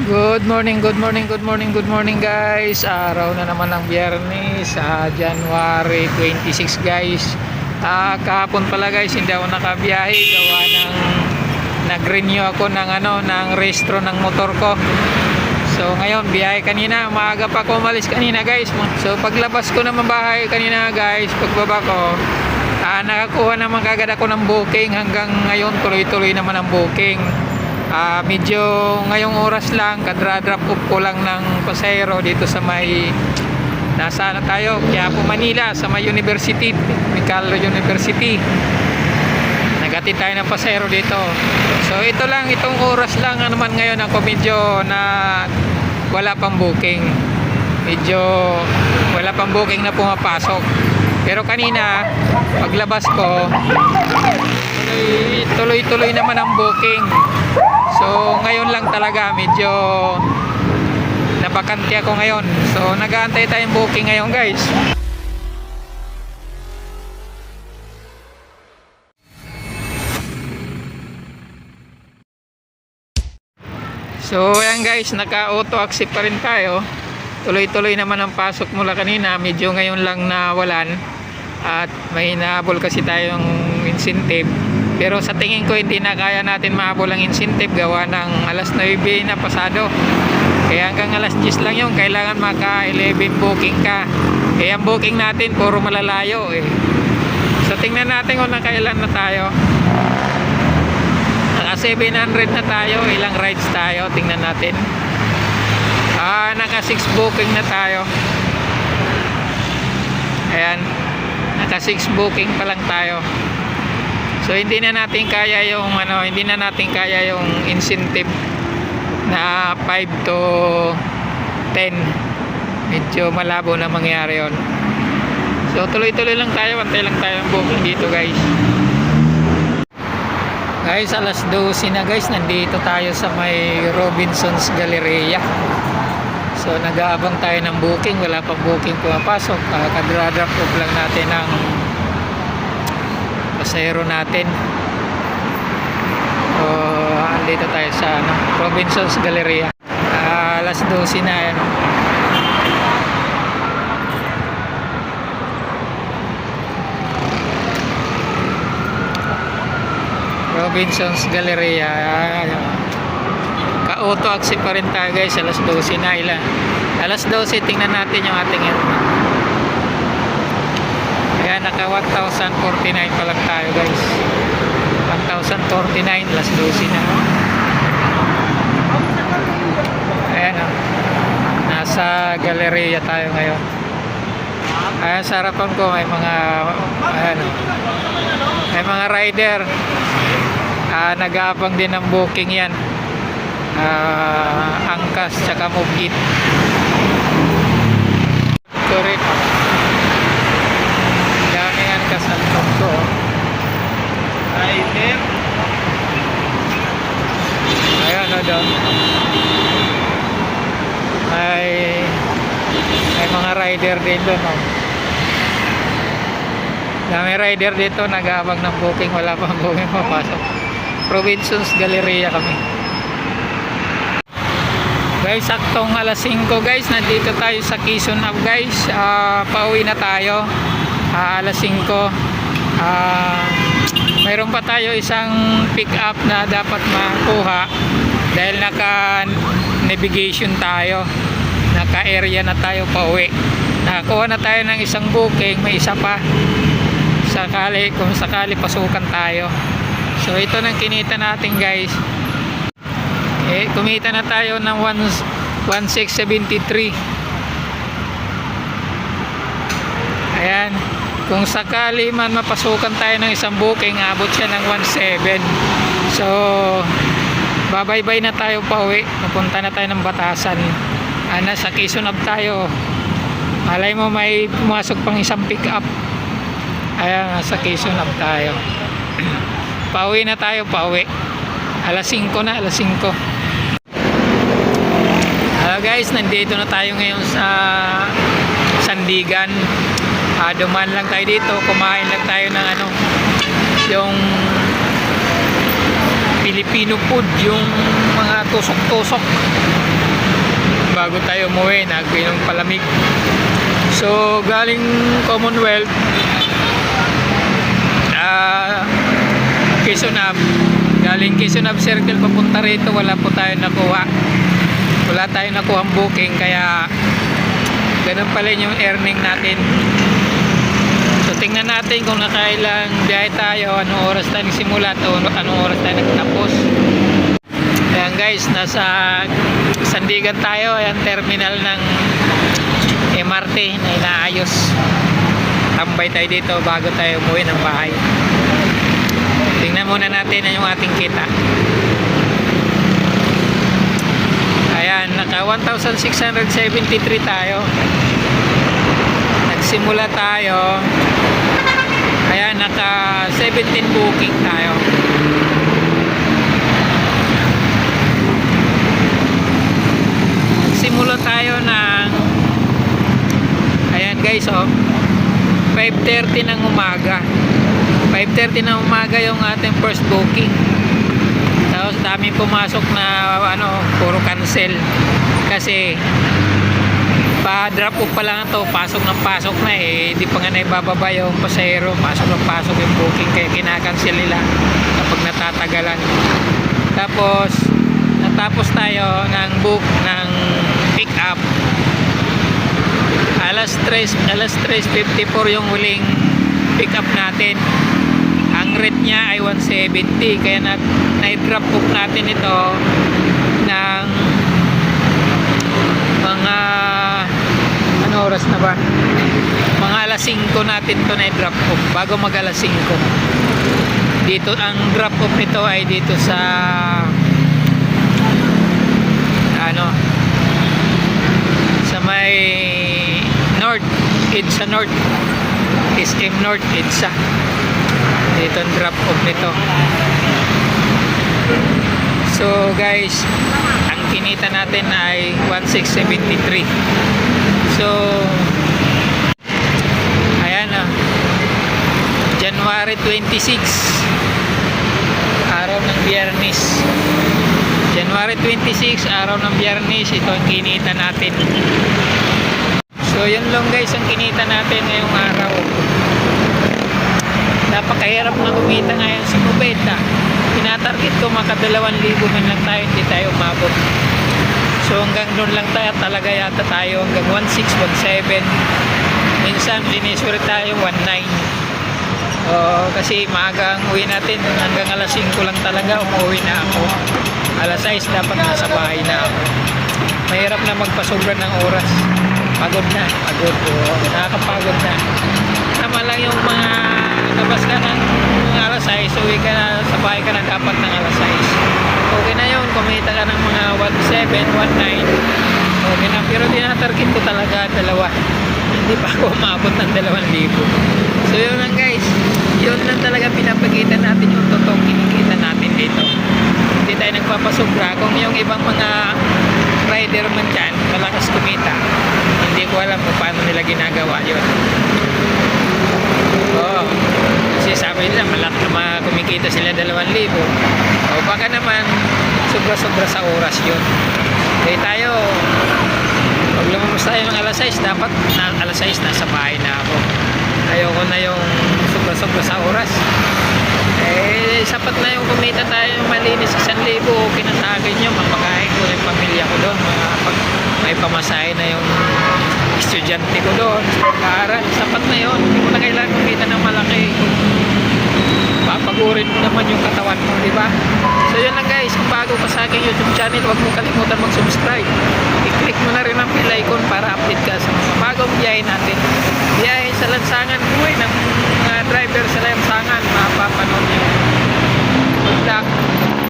Good morning, good morning, good morning, good morning guys. Araw na naman ng biyernes sa January 26 guys. Ah, kahapon pala guys, hindi ako nakabiyahe gawa ng nag-renew ako ng ano, ng restro ng motor ko. So ngayon, biyahe kanina, maaga pa ako umalis kanina guys. So paglabas ko naman bahay kanina guys, pagbaba ko, ah, nakakuha naman kagad ako ng booking hanggang ngayon tuloy-tuloy naman ang booking. Ah, medyo ngayong oras lang, kadra-drop off ko lang ng pasahero dito sa may nasa ano tayo, Quiapo, Manila, sa may university, Micalo University. Nagati tayo ng pasahero dito. So ito lang, itong oras lang ano naman ngayon ako medyo na wala pang booking. Medyo wala pang booking na pumapasok. Pero kanina, paglabas ko, tuloy- tuloy-tuloy naman ang booking. So ngayon lang talaga medyo nabakante ako ngayon. So nag-aantay tayong booking ngayon guys. So ayan guys, naka-auto accept pa rin tayo. Tuloy-tuloy naman ang pasok mula kanina. Medyo ngayon lang nawalan. At may nahabol kasi tayong incentive. Pero sa tingin ko hindi na kaya natin mahabol ang incentive gawa ng alas 9 na pasado. Kaya hanggang alas 10 lang yun. Kailangan maka 11 booking ka. Kaya ang booking natin puro malalayo eh. So tingnan natin kung nakailan na tayo. Naka 700 na tayo. Ilang rides tayo. Tingnan natin. Ah, naka 6 booking na tayo. Ayan. Naka 6 booking pa lang tayo. So hindi na natin kaya yung ano, hindi na natin kaya yung incentive na 5 to 10. Medyo malabo na mangyari 'yon. So tuloy-tuloy lang tayo, antay lang tayo ng booking dito, guys. Guys, alas 12 na guys, nandito tayo sa may Robinsons Galleria. So nag-aabang tayo ng booking, wala pang booking pumapasok. Uh, Kadra-drop lang natin ang pasahero natin. So andito tayo sa ano, Robinsons Galleria. Ah, alas 12 na yan. Robinsons Galleria. Ka-auto accept pa rin tayo guys. Alas 12 na ilan. Alas 12 tingnan natin yung ating airman. Ayan, naka 1,049 pa lang tayo guys. 1,049 alas 12 na. Ayan o. Nasa Galleria tayo ngayon. Ayan, sa harapan ko may mga ayan o. May mga rider. Ah, nag-aabang din ng booking yan. Ah, angkas tsaka move it. Correct. Angkas ang tokso. Rider. Ayan o doon. May may mga rider din doon oh. Dami rider dito nag-aabang ng booking wala pang booking papasok. Provincials Galleria kami. Guys, saktong alas 5 guys, nandito tayo sa Quezon Ave guys. Ah, pauwi na tayo. Ah, alas 5. Ah, mayroon pa tayo isang pick up na dapat makuha dahil naka navigation tayo. Naka area na tayo pauwi. Nakakuha na tayo ng isang booking, may isa pa sakali kung sakali pasukan tayo so ito nang kinita natin guys eh kumita na tayo ng 1 1673 ayan kung sakali man mapasukan tayo ng isang booking abot siya ng 17 so babaybay na tayo pa uwi napunta na tayo ng batasan ana sa Quezon Ave tayo malay mo may pumasok pang isang pick up Ayan, nasa Quezon Ave tayo. pauwi na tayo, pauwi. Alas 5 na, alas 5. Hello guys, nandito na tayo ngayon sa Sandigan. Ah, duman lang tayo dito, kumain lang tayo ng ano, yung Filipino food, yung mga tusok-tusok. bago tayo umuwi, nag-inom palamig. So, galing Commonwealth, ah, Quezon Ave. Galing Quezon Circle papunta rito, wala po tayo nakuha. Wala tayo nakuha ang booking, kaya ganun pala yung earning natin. Tingnan natin kung nakailang biyahe tayo, anong oras tayo nagsimula at anong oras tayo nagtapos. Ayan guys, nasa Sandigan tayo, ayan terminal ng MRT na inaayos. Tambay tayo dito bago tayo umuwi ng bahay. Tingnan muna natin yung ating kita. Ayan, naka 1,673 tayo. Nagsimula tayo. Ayan, naka 17 booking tayo. Simula tayo ng Ayan guys oh. 5.30 ng umaga. 5.30 ng umaga yung ating first booking. Tapos daming pumasok na ano puro cancel. Kasi pa drop off pa lang to pasok ng pasok na eh. Di pa nga naibababa yung pasahero. Pasok ng pasok yung booking. Kaya kinakancel nila kapag natatagalan. Tapos natapos tayo ng book ng pick up alas 3 alas 3.54 yung huling pick up natin. Ang rate niya ay 170 kaya na, na-drop off natin ito ng mga ano oras na ba? Mga alas 5 natin to na-drop off bago mag alas 5 dito ang drop off nito ay dito sa ano sa may north EDSA north SM north EDSA dito ang drop off nito. So guys ang kinita natin ay 1673 so ayan na January 26 araw ng biyernes. January 26 araw ng biyernes. Ito ang kinita natin. So yun lang guys ang kinita natin ngayong araw. Napakahirap na kumita ngayon sa kubeta. Tinatarget ko maka 2,000 man lang tayo hindi tayo umabot. So hanggang doon lang tayo talaga yata tayo. Hanggang 16, 17 minsan liniswerte tayo 19 Oo, kasi maaga ang uwi natin. Hanggang alas 5 lang talaga umuwi na ako. Alas 6 dapat nasa bahay na ako. Mahirap na magpasobra ng oras. Pagod na pagod. Oo, nakakapagod na. Tama lang yung mga labas ka ng alas 6 uwi ka na sa bahay ka na dapat ng alas 6 okay na yun kumita ka ng mga 1.7 1.9 okay na pero tinatarget ko talaga dalawa. Hindi pa ako umabot ng 2,000 so yun lang guys yun lang talaga pinapakita natin yung totoong kinikita natin dito. Hindi tayo nagpapasobra kung yung ibang mga rider man dyan malakas kumita hindi ko alam kung paano nila ginagawa yun. Oo. Kasi sabi nila malaki na kumikita sila 2,000 o baka naman sobra-sobra sa oras yun. Kaya tayo pag lumabas tayo ng alas 6 dapat na, alas 6 nasa bahay na ako. Ayoko na yung sobra-sobra sa oras. Eh sapat na yung kumita tayo yung malinis isang libo okay na sa akin yun. Mapakain ko yung pamilya ko doon. Mapag, may pamasahe na yung estudyante ko doon. Sa pag-aaral sapat na yun. Hindi mo na kailangan kumita ng malaki papagurin mo naman yung katawan mo di ba? So yun lang guys. Kung bago ka sa aking youtube channel huwag mo kalimutan mag subscribe i-click mo na rin ang bell icon para update ka sa mga bagong biyahe natin. Biyahe sa lansangan. Buhay ng mga driver sa lansangan. Mapapanood nyo